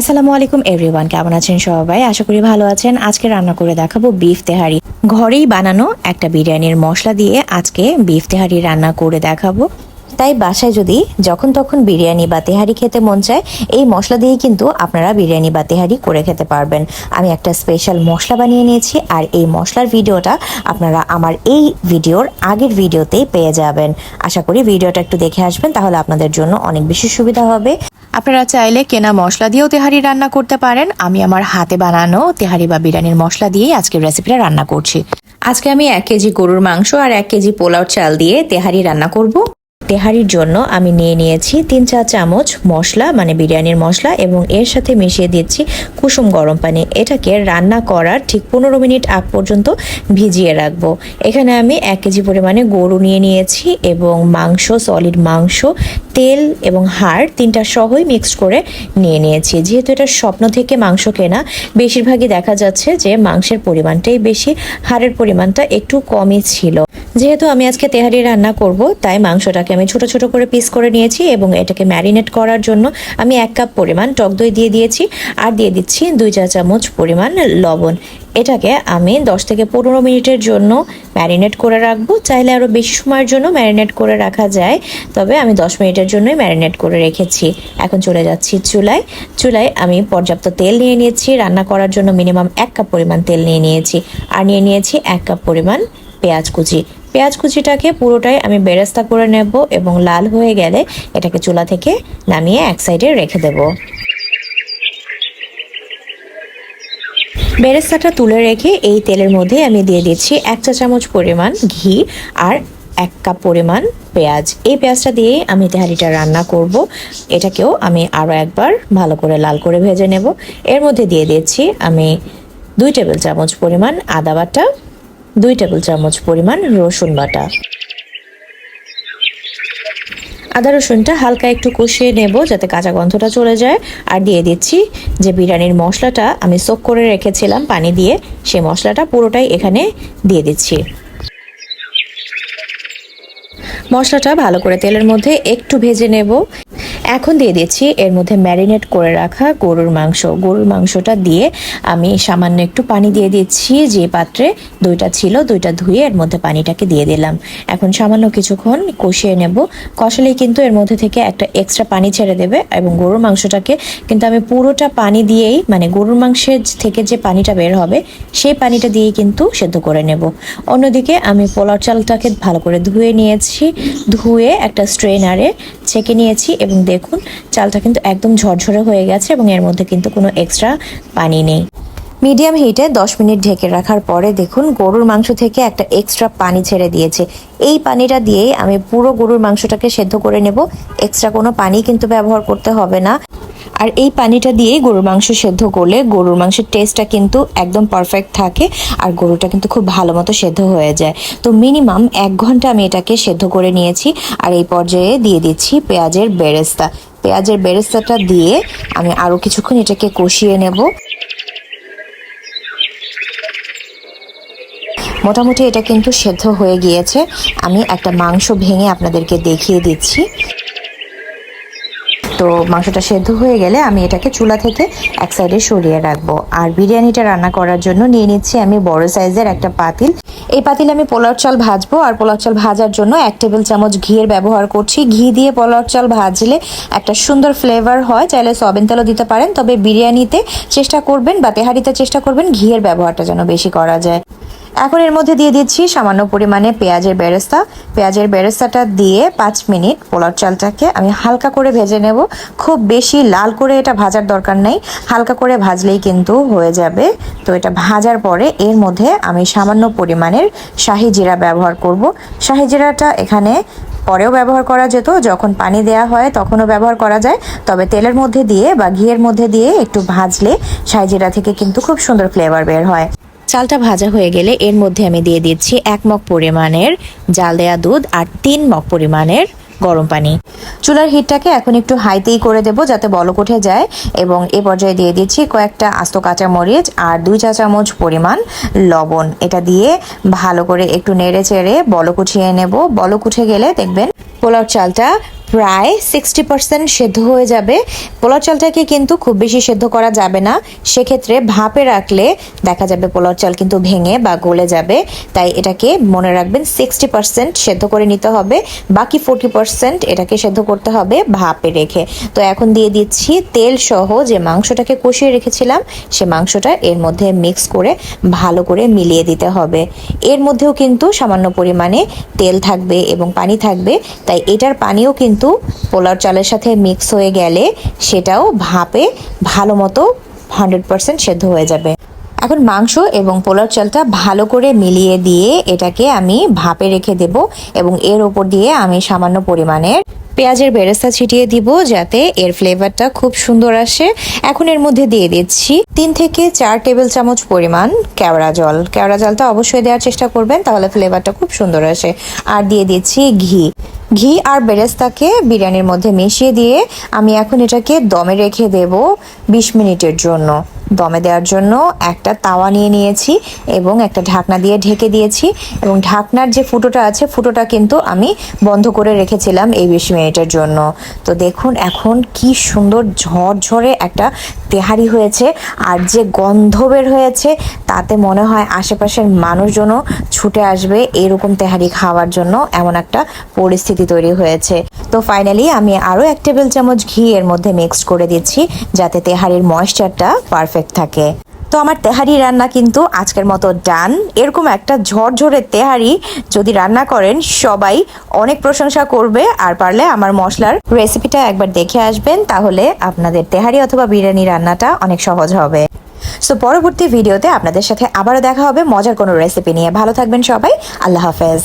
আসসালামু আলাইকুম এভরিওয়ান কেমন আছেন সবাই? আশা করি ভালো আছেন। আজকে রান্না করে দেখাবো বিফ তেহারি। ঘরেই বানানো একটা বিরিয়ানির মশলা দিয়ে আজকে বিফ তেহারি রান্না করে দেখাবো। তাই বাসায় যদি যখন তখন বিরিয়ানি বা তেহারি খেতে মন চায়, এই মশলা দিয়ে কিন্তু আপনারা বিরিয়ানি বা তেহারি করে খেতে পারবেন। আমি একটা স্পেশাল মশলা বানিয়ে নিয়েছি, আর এই মশলার ভিডিওটা আপনারা আমার এই ভিডিওর আগের ভিডিওতেই পেয়ে যাবেন। আশা করি ভিডিওটা একটু দেখে আসবেন, তাহলে আপনাদের জন্য অনেক বেশি সুবিধা হবে। আপনারা চাইলে কেনা মশলা দিয়েও তেহারি রান্না করতে পারেন। আমি আমার হাতে বানানো তেহারি বা বিরিয়ানির মশলা দিয়েই আজকের রেসিপিটা রান্না করছি। আজকে আমি এক কেজি গরুর মাংস আর এক কেজি পোলাও চাল দিয়ে তেহারি রান্না করব। তেহারির জন্য আমি নিয়ে নিয়েছি তিন চা চামচ মশলা মানে বিরিয়ানির মশলা, এবং এর সাথে মিশিয়ে দিচ্ছি কুসুম গরম পানি। এটাকে রান্না করার ঠিক পনেরো মিনিট আগ পর্যন্ত ভিজিয়ে রাখব। এখানে আমি এক কেজি পরিমাণে গরু নিয়ে নিয়েছি এবং মাংস সলিড মাংস, তেল এবং হাড় তিনটা সহই মিক্সড করে নিয়ে নিয়েছি। যেহেতু এটা স্বপ্ন থেকে মাংস কেনা, বেশিরভাগই দেখা যাচ্ছে যে মাংসের পরিমাণটাই বেশি, হাড়ের পরিমাণটা একটু কমই ছিল। যেহেতু আমি আজকে তেহারি রান্না করব, তাই মাংসটাকে আমি ছোট ছোট করে পিস করে নিয়েছি এবং এটাকে ম্যারিনেট করার জন্য আমি এক কাপ পরিমাণ টক দই দিয়ে দিয়েছি আর দিয়ে দিচ্ছি দুই চা চামচ পরিমাণ লবণ। এটাকে আমি দশ থেকে পনেরো মিনিটের জন্য ম্যারিনেট করে রাখব। চাইলে আরও বেশি সময়ের জন্য ম্যারিনেট করে রাখা যায়, তবে আমি দশ মিনিটের জন্যই ম্যারিনেট করে রেখেছি। এখন চলে যাচ্ছি চুলায়। চুলায় আমি পর্যাপ্ত তেল নিয়ে নিয়েছি, রান্না করার জন্য মিনিমাম এক কাপ পরিমাণ তেল নিয়ে নিয়েছি। আর নিয়ে নিয়েছি এক কাপ পরিমাণ পেঁয়াজ কুচি। পেঁয়াজ কুচিটাকে পুরোটাই আমি বেরেস্তা করে নেব এবং লাল হয়ে গেলে এটাকে চুলা থেকে নামিয়ে এক সাইডে রেখে দেব। বেরেস্তাটা তুলে রেখে এই তেলের মধ্যে আমি দিয়ে দিচ্ছি এক চা চামচ পরিমাণ ঘি আর এক কাপ পরিমাণ পেঁয়াজ। এই পেঁয়াজটা দিয়ে আমি তেহারিটা রান্না করব। এটাকেও আমি আরও একবার ভালো করে লাল করে ভেজে নেব। এর মধ্যে দিয়ে দিচ্ছি আমি দুই টেবিল চামচ পরিমাণ আদা বাটা দুই টেবিল চামচ পরিমাণ রসুন বাটা। আদা রসুনটা হালকা একটু কষিয়ে নেব যাতে কাঁচা গন্ধটা চলে যায়। আর দিয়ে দিচ্ছি যে বিরিয়ানির মশলাটা আমি সোক করে রেখেছিলাম পানি দিয়ে সেই মশলাটা পুরোটাই এখানে দিয়ে দিচ্ছি। মশলাটা ভালো করে তেলের মধ্যে একটু ভেজে নেব। এখন দিয়ে দিচ্ছি এর মধ্যে ম্যারিনেট করে রাখা গরুর মাংস। গরুর মাংসটা দিয়ে আমি সামান্য একটু পানি দিয়ে দিচ্ছি। যে পাত্রে দুইটা ছিল, দুইটা ধুয়ে এর মধ্যে পানিটাকে দিয়ে দিলাম। এখন সামান্য কিছুক্ষণ কষিয়ে নেব। কষালেই কিন্তু এর মধ্যে থেকে একটা এক্সট্রা পানি ছেড়ে দেবে এবং গরুর মাংসটাকে কিন্তু আমি পুরোটা পানি দিয়েই মানে গরুর মাংসের থেকে যে পানিটা বের হবে, সেই পানিটা দিয়েই কিন্তু সেদ্ধ করে নেব। অন্যদিকে আমি পোলার চালটাকে ভালো করে ধুয়ে নিয়েছি। ধুয়ে একটা স্ট্রেনারে ছেঁকে নিয়েছি এবং দেখুন, চালটা কিন্তু একদম ঝরঝরে হয়ে গেছে এবং এর মধ্যে কিন্তু কোনো এক্সট্রা পানি নেই। মিডিয়াম হিটে দশ মিনিট ঢেকে রাখার পরে দেখুন, গরুর মাংস থেকে একটা এক্সট্রা পানি ছেড়ে দিয়েছে। এই পানিটা দিয়েই আমি পুরো গরুর মাংসটাকে সেদ্ধ করে নেব। এক্সট্রা কোনো পানি কিন্তু ব্যবহার করতে হবে না। আর এই পানিটা দিয়েই গরুর মাংস সেদ্ধ করলে গরুর মাংসের টেস্টটা কিন্তু একদম পারফেক্ট থাকে আর গরুটা কিন্তু খুব ভালো মতো সেদ্ধ হয়ে যায়। তো মিনিমাম এক ঘণ্টা আমি এটাকে সেদ্ধ করে নিয়েছি আর এই পর্যায়ে দিয়ে দিচ্ছি পেঁয়াজের বেরেস্তা। পেঁয়াজের বেরেস্তাটা দিয়ে আমি আরও কিছুক্ষণ এটাকে কষিয়ে নেব। মোটামুটি এটা কিন্তু সেদ্ধ হয়ে গিয়েছে। আমি একটা মাংস ভেঙে আপনাদেরকে দেখিয়ে দিচ্ছি। তো মাংসটা সেদ্ধ হয়ে গেলে আমি এটাকে চুলা থেকে এক সাইডে সরিয়ে রাখব। আর বিরিয়ানিটা রান্না করার জন্য নিয়ে নিচ্ছি আমি বড় সাইজের একটা পাতিল। এই পাতিলে আমি পোলাও চাল ভাজবো, আর পোলাও চাল ভাজার জন্য এক টেবিল চামচ ঘিয়ের ব্যবহার করছি। ঘি দিয়ে পোলাও চাল ভাজলে একটা সুন্দর ফ্লেভার হয়, চাইলে সয়াবিন তেলও দিতে পারেন। তবে বিরিয়ানিতে চেষ্টা করবেন বা তেহারিতে চেষ্টা করবেন ঘিয়ের ব্যবহারটা যেন বেশি করা যায়। এখন এর মধ্যে দিয়ে দিচ্ছি সামান্য পরিমাণে পেঁয়াজের বেরেস্তা। পেঁয়াজের বেরেস্তাটা দিয়ে পাঁচ মিনিট পোলার চালটাকে আমি হালকা করে ভেজে নেব। খুব বেশি লাল করে এটা ভাজার দরকার নেই। হালকা করে ভাজলেই কিন্তু হয়ে যাবে। তো এটা ভাজার পরে এর মধ্যে আমি সামান্য পরিমাণের শাহি জিরা ব্যবহার করব। শাহি জিরাটা এখানে পরেও ব্যবহার করা যেত। যখন পানি দেয়া হয় তখনও ব্যবহার করা যায়। তবে তেলের মধ্যে দিয়ে বা ঘিয়ের মধ্যে দিয়ে একটু ভাজলে শাহি জিরা থেকে কিন্তু খুব সুন্দর ফ্লেভার বের হয়। চালটা ভাজা হয়ে গেলে এর মধ্যে আমি দিয়ে দিচ্ছি এক মগ পরিমাণের জাল দেয়া দুধ আর তিন মগ পরিমাণের গরম পানি। চুলার হিটটাকে এখন একটু হাইতেই করে দেব যাতে বলক উঠে যায় এবং এ পর্যায়ে দিয়ে দিচ্ছি কয়েকটা আস্ত কাঁচা মরিচ আর দুই চা চামচ পরিমাণ লবণ। এটা দিয়ে ভালো করে একটু নেড়ে চেড়ে বলক উঠিয়ে নেব। বলক উঠে গেলে দেখবেন পোলাও চালটা প্রায় সিক্সটি পার্সেন্ট সেদ্ধ হয়ে যাবে। পোলাও চালটাকে কিন্তু খুব বেশি সেদ্ধ করা যাবে না। সেক্ষেত্রে ভাপে রাখলে দেখা যাবে পোলাও চাল কিন্তু ভেঙে বা গলে যাবে। তাই এটাকে মনে রাখবেন সিক্সটি পার্সেন্ট সেদ্ধ করে নিতে হবে। বাকি ফোর্টি পার্সেন্ট এটাকে সেদ্ধ করতে হবে ভাপে রেখে। তো এখন দিয়ে দিচ্ছি তেল সহ যে মাংসটাকে কষিয়ে রেখেছিলাম, সে মাংসটা এর মধ্যে মিক্স করে ভালো করে মিলিয়ে দিতে হবে। এর মধ্যেও কিন্তু সামান্য পরিমাণে তেল থাকবে এবং পানি থাকবে। তাই এটার পানিও কিন্তু পোলাও চালের সাথে মিক্স হয়ে গেলে সেটাও ভাপে ভালো মতো হান্ড্রেড পার্সেন্ট সেদ্ধ হয়ে যাবে। এখন মাংস এবং পোলাও চালটা ভালো করে মিলিয়ে দিয়ে এটাকে আমি ভাপে রেখে দেব এবং এর ওপর দিয়ে আমি সামান্য পরিমাণের পেঁয়াজের বেরেস্তা ছিটিয়ে দিব যাতে এর ফ্লেভারটা খুব সুন্দর আসে। এখন এর মধ্যে দিয়ে দিচ্ছি তিন থেকে চার টেবিল চামচ পরিমাণ কেওড়া জল। কেওড়া জলটা অবশ্যই দেওয়ার চেষ্টা করবেন, তাহলে ফ্লেভারটা খুব সুন্দর আসে। আর দিয়ে দিচ্ছি ঘি। ঘি আর বেরেস্তাকে বিরিয়ানির মধ্যে মিশিয়ে দিয়ে আমি এখন এটাকে দমে রেখে দেব বিশ মিনিটের জন্য। দমে দেওয়ার জন্য একটা তাওয়া নিয়ে নিয়েছি এবং একটা ঢাকনা দিয়ে ঢেকে দিয়েছি এবং ঢাকনার যে ফুটোটা আছে, ফুটোটা কিন্তু আমি বন্ধ করে রেখেছিলাম এই বিশ মিনিটের জন্য। তো দেখুন এখন কি সুন্দর ঝরঝরে একটা তেহারি হয়েছে আর যে গন্ধ বের হয়েছে তাতে মনে হয় আশেপাশের মানুষজনও ছুটে আসবে এরকম তেহারি খাওয়ার জন্য এমন একটা পরিস্থিতি তৈরি হয়েছে। তো ফাইনালি আমি আরও এক টেবিল চামচ ঘি এর মধ্যে মিক্সড করে দিচ্ছি যাতে তেহারির ময়েশ্চারটা পারফেক্ট থাকে। তো আমার তেহারি রান্না কিন্তু আজকের মতো ডান। এরকম একটা ঝরঝরে তেহারি যদি রান্না করেন, সবাই অনেক প্রশংসা করবে আর পারলে আমার মশলার রেসিপিটা একবার দেখে আসবেন, তাহলে আপনাদের তেহারি অথবা বিরিয়ানি রান্নাটা অনেক সহজ হবে। সো পরবর্তী ভিডিওতে আপনাদের সাথে আবারও দেখা হবে। মজার কোনো রেসিপি নিয়ে। ভালো থাকবেন সবাই। আল্লাহ হাফেজ।